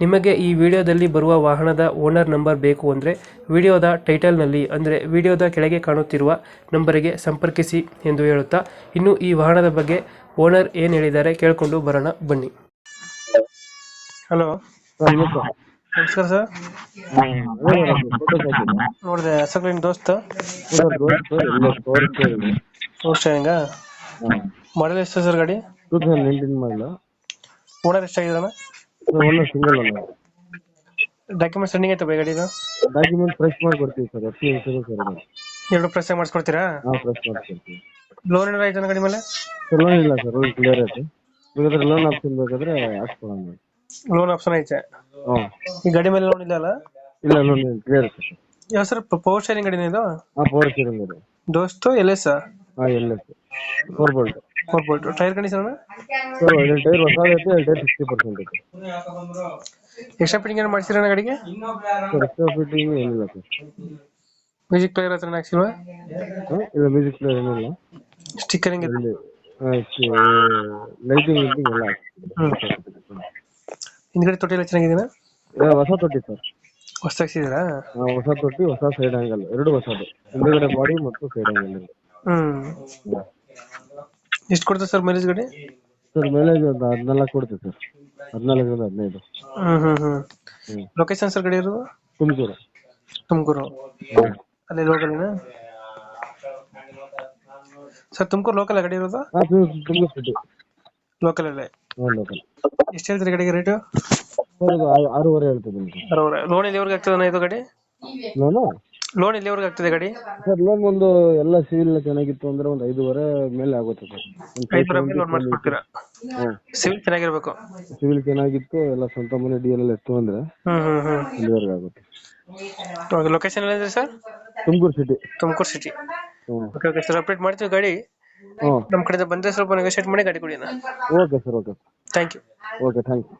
ನಿಮಗೆ ಈ ವಿಡಿಯೋದಲ್ಲಿ ಬರುವ ವಾಹನದ ಓನರ್ ನಂಬರ್ ಬೇಕು ಅಂದರೆ ವಿಡಿಯೋದ ಟೈಟಲ್ನಲ್ಲಿ ಅಂದರೆ ವಿಡಿಯೋದ ಕೆಳಗೆ ಕಾಣುತ್ತಿರುವ ನಂಬರಿಗೆ ಸಂಪರ್ಕಿಸಿ ಎಂದು ಹೇಳುತ್ತಾ ಇನ್ನು ಈ ವಾಹನದ ಬಗ್ಗೆ ಓನರ್ ಏನು ಹೇಳಿದ್ದಾರೆ ಕೇಳಿಕೊಂಡು ಬರೋಣ ಬನ್ನಿ. ಹಲೋ. ನಮಸ್ಕಾರ ಸರ್. ನೋಡಿದೆ ಸರ್ ದೋಸ್ತು. ಮಾಡಲ್ ಎಷ್ಟು ಸರ್ ಗಾಡಿ? ಓನರ್ ಎಷ್ಟಾಗಿದ್ದಾನ? ಓನರ್ ಸಿಂಗಲ್ ಅಲ್ಲ. ಡಾಕ್ಯುಮೆಂಟ್ಸ್ ರನ್ನಿಂಗ್ ಐತೆ ಬೈ ಗಾಡಿದು? ಡಾಕ್ಯುಮೆಂಟ್ ಫ್ರೆಶ್ ಮಾಡಿ ಕೊಡ್ತೀವಿ ಸರ್ ಎಫ್ ಸಿ ಇನ್ಸೂರೆನ್ಸ್ ಎರಡು ಎರಡು ಪ್ರೆಸ್ ಮಾಡಿಸ್ಕೊಡ್ತೀರಾ? ಹಾಂ ಫ್ರೆಶ್ ಮಾಡ್ಕೊಡ್ತೀವಿ ಲೋನ್ ಏನಾರ ಐತೆ ಗಾಡಿ ಮೇಲೆ? ಸರ್ ಲೋನ್ ಇಲ್ಲ ಸರ್ ಲೋನ್ ಕ್ಲಿಯರ್ ಐತೆ. ಬೇಕಾದ್ರೆ ಲೋನ್ ಆಪ್ಷನ್ ಬೇಕಾದ್ರೆ ಹಾಕ್ಸ್ಕೊಳ್ಳೋಣ ಲೋನ್ ಆಪ್ಷನ್ ಐತೆ? ಹಾಂ. ಈ ಗಾಡಿ ಮೇಲೆ ಲೋನ್ ಇಲ್ಲ ಅಲ್ಲ? ಇಲ್ಲ ಲೋನ್ ಕ್ಲಿಯರ್ ಐತೆ ಸರ್. ಯಾವ ಸರ್ ಪವರ್ ಶೇರಿಂಗ್ ಗಾಡಿನ ಇದು? ಹಾಂ ಪವರ್ ಶೇರಿಂಗ್ ಇದೆ ದೋಸ್ತು ಎಲ್ ಎಸ್ ಹಾಂ ಎಲ್ಲ four bolt four bolt tyre condition sir ಎರಡು ಟೈರ್ ಹೊಸ ಐತೆ ಎರಡು ಟೈರ್ ಸಿಕ್ಸ್ಟಿ ಪರ್ಸೆಂಟ್ ಐತೆ ಎಕ್ಸ್ಟ್ರಾ ಫಿಟ್ಟಿಂಗ್ ಏನು ಮಾಡ್ಸಿರೋಣ ಗಾಡಿಗೆ? ಸರ್ ಎಕ್ಸ್ಟ್ರಾ ಫಿಟ್ಟಿಂಗ್ ಏನಿಲ್ಲ ಸರ್ ಮ್ಯೂಸಿಕ್ ಪ್ಲೇಯರ್ ಹತ್ರ ಹಾಕ್ಸಿಲ್ವಾ? ಇಲ್ಲ ಮ್ಯೂಸಿಕ್ ಪ್ಲೇಯರ್ ಏನಿಲ್ಲ ಸ್ಟಿಕ್ಕರಿಂಗ್ ಇದೆ ಲೈಟಿಂಗ್ ಗಿಟಿಂಗ್ ಎಲ್ಲ. ಹಿಂದ್ಗಡೆ ತೊಟ್ಟಿ ಎಲ್ಲ ಚೆನ್ನಾಗಿದೆಯಾ ಏ, ಹೊಸ ತೊಟ್ಟಿ ಸರ್ ಹೊಸ ಹಾಕ್ಸಿದ್ದೀರಾ? ಹೊಸ ತೊಟ್ಟಿ ಹೊಸ ಸೈಡ್ ಆಂಗಲ್ ಎರಡು ಹೊಸದು. ಹಿಂದ್ಗಡೆ ಬಾಡಿ ಮತ್ತು ಸೈಡ್ ಆಂಗಲ್ ಹ್ಮ್. ಎಷ್ಟು ಕೊಡ್ತದೆ ಸರ್ ಮೈಲೇಜ್ ಗಾಡಿ? ಸರ್ ಮೈಲೇಜ್ ಒಂದು ಹದಿನಾಲ್ಕು ಕೊಡ್ತೀವಿ ಸರ್. ಹದಿನಾಲ್ಕರಿಂದ ಹದಿನೈದು. ಹ್ಮ್ ಹ್ಮ್ ಹ್ಮ್. ಹ್ಞೂ ಲೊಕೇಶನ್ ಸರ್ ಗಾಡಿ ಇರೋದು? ತುಮಕೂರು. ತುಮಕೂರು. ಅಲ್ಲಿ ಲೋಕಲ್ ಸರ್ ತುಮಕೂರು ಲೋಕಲ್ ಗಾಡಿ ಇರೋದು? ಹಾಂ ತುಮಕೂರು ಸಿಟಿ ಲೋಕಲ್ ಅಲ್ಲೇ? ಹಾಂ ಲೋಕಲ್ ಎಷ್ಟು ಹೇಳ್ತೀರಿ ಗಾಡಿಗೆ ರೇಟು ಸರ್ ಇದು ಆರು- ಆರೂವರೆ ಹೇಳ್ತೀವಿ ನಿಮಗೆ ಲೋನ್ ಎಲ್ಲಿವರೆಗೆ ಆಗ್ತದೆ ಇದು ಗಾಡಿ? ಲೋನು ಲೋನ್ ಎಲ್ಲಿವರೆಗೆ ಆಗ್ತದೆ ಗಾಡಿ? ಸರ್ ಲೋನ್ ಒಂದು ಎಲ್ಲ ಸಿವಿಲ್ ಚೆನ್ನಾಗಿತ್ತು ಅಂದ್ರೆ ಒಂದು ಐದೂವರೆ ಮೇಲೆ ಆಗುತ್ತೆ ಸರ್. ಒಂದು ಐದು ರೂಪಾಯಿ ಲೋನ್ ಮಾಡ್ಕೊಡ್ತೀರಾ ಹಾಂ. ಸಿವಿಲ್ ಚೆನ್ನಾಗಿರ್ಬೇಕು. ಸಿವಿಲ್ ಚೆನ್ನಾಗಿತ್ತು ಎಲ್ಲ ಸ್ವಂತ ಮನೆ ಡಿ ಎಲ್ ಎಲ್ಲ ಇತ್ತು ಅಂದ್ರೆ ಹ್ಮ್ ಹ್ಮ್ ಹ್ಮ್. ಇಲ್ಲಿವರೆಗೆ ಆಗುತ್ತೆ. ಲೊಕೇಶನ್ ಎಲ್ಲಿದೆ sir? Tumakuru city Tumakuru city ಹ್ಞೂ ಓಕೆ ಓಕೆ ಸರ್ ಅಪ್ಡೇಟ್ ಮಾಡ್ತೀವಿ ಗಾಡಿ. ಹ್ಞೂ ನಮ್ಮ ಕಡೆ ಬಂದ್ರೆ ಸ್ವಲ್ಪ ನೆಗೋಷಿಯೇಟ್ ಮಾಡಿ ಗಾಡಿ ಕೊಡಿ okay sir okay thank you okay thank you